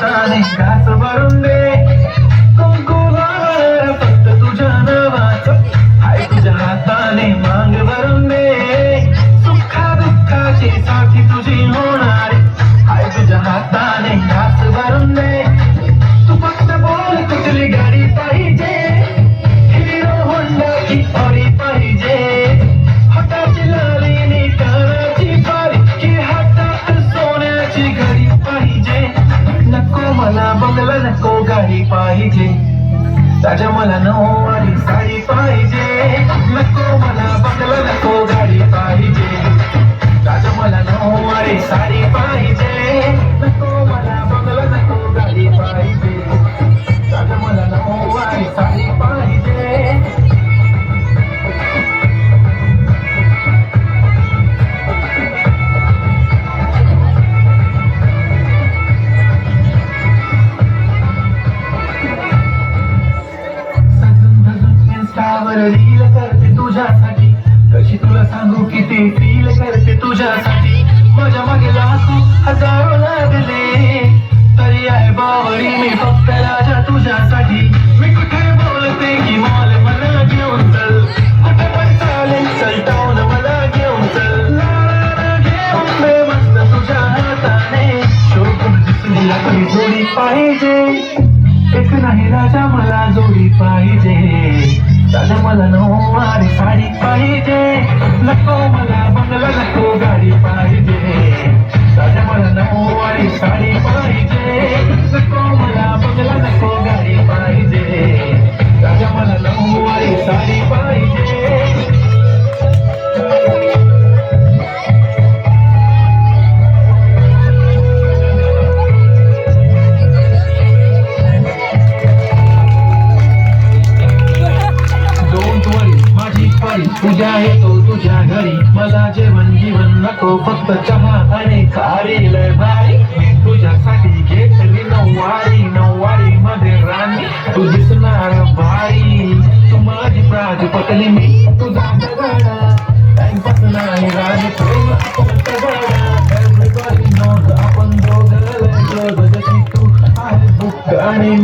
तुझ्या हाताने नको पाहिजे. ताज्या मला नऊवारी साडी पाहिजे. नको मला धजून इंस्टावर रील करते तुझ्यासाठी. कशी तुला सांगू किती फील करते तुझ्यासाठी. माझ्या मागे लाखो हजारो लागले. तरी आहे बावरी मी फक्त राजा तुझ्यासाठी. मी कुठे बोलते की मॉल मला घेऊन चल. कुठे पण चालेल चल टाऊन मला घेऊन चल. घेऊन मस्त तुझ्या हाताने. शोधून जोडी पाहिजे. एक नाही राजा मला जोडी पाहिजे. चाल मला नऊवारी साडी पाहिजे. नको मला बंगला नको गाडी पाहिजे. चाल मला नऊवारी साडी पाहिजे. मस्त चहा आणि खारी लय भारी. मी तुझ्यासाठी घेतली नऊवारी नऊवारी मध्ये राणी. तू दिसणार भारी. तू माझी प्राज मी. तुझा आणि